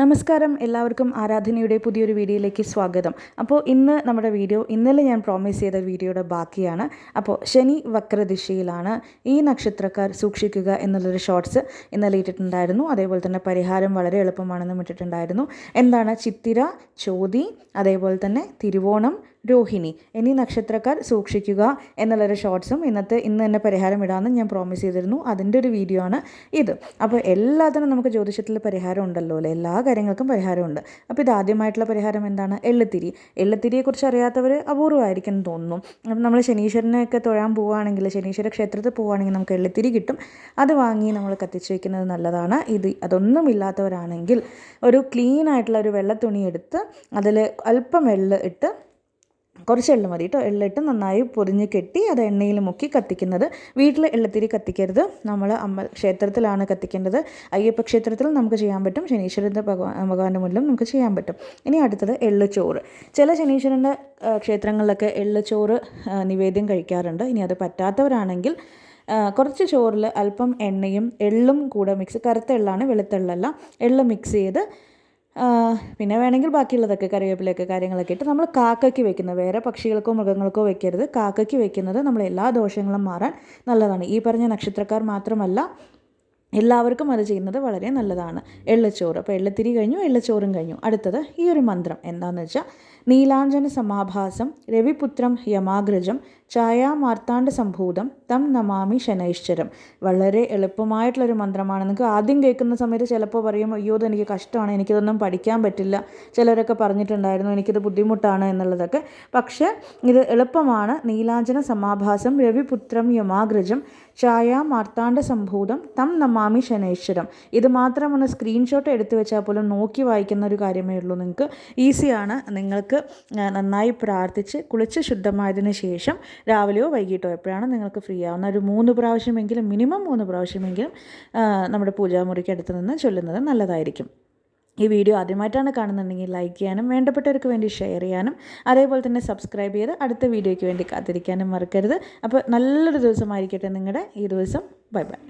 നമസ്കാരം. എല്ലാവർക്കും ആരാധനയുടെ പുതിയൊരു വീഡിയോയിലേക്ക് സ്വാഗതം. അപ്പോൾ ഇന്ന് നമ്മുടെ വീഡിയോ ഇന്നലെ ഞാൻ പ്രോമിസ് ചെയ്ത വീഡിയോയുടെ ബാക്കിയാണ്. അപ്പോൾ ശനി വക്രദിശയിലാണ്. ഈ നക്ഷത്രക്കാർ സൂക്ഷിക്കുക എന്നുള്ളൊരു ഷോർട്സ് ഇന്നലെ ഇട്ടിട്ടുണ്ടായിരുന്നു. അതേപോലെ തന്നെ പരിഹാരം വളരെ എളുപ്പമാണെന്നും ഇട്ടിട്ടുണ്ടായിരുന്നു. എന്താണ്? ചിത്തിര ചോതി അതേപോലെ തന്നെ തിരുവോണം രോഹിണി. എന്നീ നക്ഷത്രക്കാർ സൂക്ഷിക്കുക എന്നുള്ളൊരു ഷോർട്സും ഇന്നത്തെ ഇന്ന് തന്നെ പരിഹാരം ഇടാമെന്ന് ഞാൻ പ്രോമിസ് ചെയ്തിരുന്നു. അതിന്റെ ഒരു വീഡിയോ ആണ് ഇത്. അപ്പോൾ എല്ലാത്തിനും നമുക്ക് ജ്യോതിഷത്തിൽ പരിഹാരം ഉണ്ടല്ലോ അല്ലേ? എല്ലാ കാര്യങ്ങൾക്കും പരിഹാരമുണ്ട്. അപ്പോൾ ഇത് ആദ്യമായിട്ടുള്ള പരിഹാരം എന്താണ്? എള്ളുത്തിരി. എള്ളുത്തിരിയെക്കുറിച്ച് അറിയാത്തവർ അപൂർവമായിരിക്കും തോന്നുന്നു. അപ്പം നമ്മൾ ശനീശ്വരനെയൊക്കെ തൊഴാൻ പോവുകയാണെങ്കിൽ ശനീശ്വര ക്ഷേത്രത്തിൽ പോവുകയാണെങ്കിൽ നമുക്ക് എള്ളുത്തിരി കിട്ടും. അത് വാങ്ങി നമ്മൾ കത്തിച്ച് വയ്ക്കുന്നത് നല്ലതാണ്. ഇത് അതൊന്നും ഇല്ലാത്തവരാണെങ്കിൽ ഒരു ക്ലീൻ ആയിട്ടുള്ള ഒരു വെള്ള തുണി എടുത്ത് അതിൽ അല്പം എള്ള് ഇട്ട് കുറച്ച് എള്ള് മതി കേട്ടോ എള്ളിട്ട് നന്നായി പൊതിഞ്ഞ് കെട്ടി അത് എണ്ണയിൽ മുക്കി കത്തിക്കുന്നത്. വീട്ടിൽ എള്ളത്തിരി കത്തിക്കരുത്. നമ്മൾ അമ്പ ക്ഷേത്രത്തിലാണ് കത്തിക്കേണ്ടത്. അയ്യപ്പ ക്ഷേത്രത്തിൽ നമുക്ക് ചെയ്യാൻ പറ്റും. ശനീശ്വരന്റെ ഭഗവാൻ ഭഗവാന്റെ മുന്നിലും നമുക്ക് ചെയ്യാൻ പറ്റും. ഇനി അടുത്തത് എള്ളുചോറ് ചില ശനീശ്വരന്റെ ക്ഷേത്രങ്ങളിലൊക്കെ എള്ളുചോറ് നിവേദ്യം കഴിക്കാറുണ്ട്. ഇനി അത് പറ്റാത്തവരാണെങ്കിൽ കുറച്ച് ചോറിൽ അല്പം എണ്ണയും എള്ളും കൂടെ മിക്സ് കറുത്ത എള്ളാണ് വെളുത്തെള്ളല്ല എള്ള് മിക്സ് ചെയ്ത് പിന്നെ വേണമെങ്കിൽ ബാക്കിയുള്ളതൊക്കെ കറിവേപ്പിലൊക്കെ കാര്യങ്ങളൊക്കെ ഇട്ട് നമ്മൾ കാക്കയ്ക്ക് വെക്കുന്നത് വേറെ പക്ഷികൾക്കോ മൃഗങ്ങൾക്കോ വെക്കരുത്. കാക്കയ്ക്ക് വെക്കുന്നത് നമ്മൾ എല്ലാ ദോഷങ്ങളും മാറാൻ നല്ലതാണ്. ഈ പറഞ്ഞ നക്ഷത്രക്കാർ മാത്രമല്ല എല്ലാവർക്കും അത് ചെയ്യുന്നത് വളരെ നല്ലതാണ്. എള്ളച്ചോറ്. അപ്പോൾ എള്ളത്തിരി കഴിഞ്ഞു എള്ളച്ചോറും കഴിഞ്ഞു. അടുത്തത് ഈ ഒരു മന്ത്രം എന്താണെന്ന് വെച്ചാൽ നീലാഞ്ജന സമാഭാസം രവിപുത്രം യമാഗ്രജം ഛായാമാർത്താണ്ഡ സംഭൂതം തം നമാമി ശനൈശ്വരം വളരെ എളുപ്പമായിട്ടുള്ളൊരു മന്ത്രമാണ്. നിങ്ങൾക്ക് ആദ്യം കേൾക്കുന്ന സമയത്ത് ചിലപ്പോൾ പറയും അയ്യോ ഇത് എനിക്ക് കഷ്ടമാണ്. എനിക്കിതൊന്നും പഠിക്കാൻ പറ്റില്ല. ചിലരൊക്കെ പറഞ്ഞിട്ടുണ്ടായിരുന്നു എനിക്കിത് ബുദ്ധിമുട്ടാണ് എന്നുള്ളതൊക്കെ. പക്ഷേ ഇത് എളുപ്പമാണ്. നീലാഞ്ജന സമാഭാസം രവിപുത്രം യമാഗ്രജം ഛായ മാർത്താണ്ഡ സംഭൂതം തം നമാമി ശനൈശ്വരം. ഇത് മാത്രം ഒന്ന് സ്ക്രീൻഷോട്ട് എടുത്തു വെച്ചാൽ പോലും നോക്കി വായിക്കുന്ന ഒരു കാര്യമേ ഉള്ളൂ നിങ്ങൾക്ക്. ഈസിയാണ് നിങ്ങൾക്ക് നന്നായി പ്രാർത്ഥിച്ച് കുളിച്ച് ശുദ്ധമായതിന് ശേഷം രാവിലെയോ വൈകിട്ടോ എപ്പോഴാണ് നിങ്ങൾക്ക് ഫ്രീ ആവുന്ന ഒരു മൂന്ന് പ്രാവശ്യമെങ്കിലും മിനിമം മൂന്ന് പ്രാവശ്യമെങ്കിലും നമ്മുടെ പൂജാമുറിക്ക് അടുത്ത് നിന്ന് ചൊല്ലുന്നത് നല്ലതായിരിക്കും. ഈ വീഡിയോ ആദ്യമായിട്ടാണ് കാണുന്നുണ്ടെങ്കിൽ ലൈക്ക് ചെയ്യാനും വേണ്ടപ്പെട്ടവർക്ക് വേണ്ടി ഷെയർ ചെയ്യാനും അതേപോലെ തന്നെ സബ്സ്ക്രൈബ് ചെയ്ത് അടുത്ത വീഡിയോയ്ക്ക് വേണ്ടി കാത്തിരിക്കാനും മറക്കരുത്. അപ്പോൾ നല്ലൊരു ദിവസമായിരിക്കട്ടെ നിങ്ങളുടെ ഈ ദിവസം. Bye bye